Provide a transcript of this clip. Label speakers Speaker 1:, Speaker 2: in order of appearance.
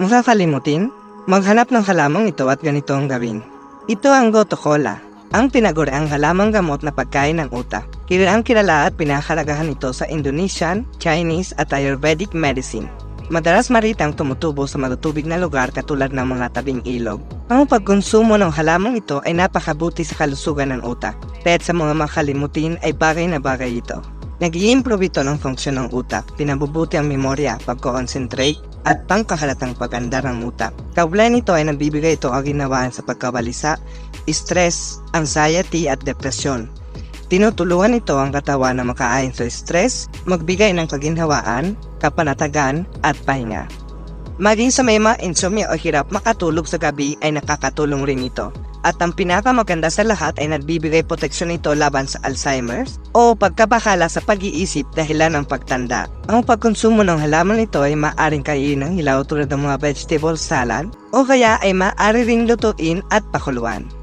Speaker 1: Makakalimutin? Maghanap ng halamang ito at ganito ang gawin. Ito ang Goto Cola, ang pinaguriang halamang gamot na pagkain ng utak. Kilalang kilala at pinakalagahan ito sa Indonesian, Chinese at Ayurvedic medicine. Madalas maritang tumutubo sa matutubig na lugar katulad ng mga tabing ilog. Ang pagkonsumo ng halamang ito ay napakabuti sa kalusugan ng utak. Kaya't sa mga makalimutin ay bagay na bagay ito. Nag-i-improve ito ng funksyon ng utak, pinabubuti ang memorya, pagko-concentrate, at pangkahalatang paganda ng utak. Kaugnay nito ay nabibigay ito ang ginawaan sa pagkabalisa, stress, anxiety at depresyon. Tinutulungan ito ang katawan na makaayon sa stress, magbigay ng kaginhawaan, kapanatagan at pahinga. Maging sa may mga insomnia o hirap makatulog sa gabi ay nakakatulong rin ito. At ang pinakamaganda sa lahat ay nagbibigay proteksyon ito laban sa Alzheimer's o pagkabakala sa pag-iisip dahilan ng pagtanda. Ang pagkonsumo ng halaman nito ay maaaring kainin ng hilaw tulad ng mga vegetable salad o kaya ay maaari ring lutuin at pakuluan.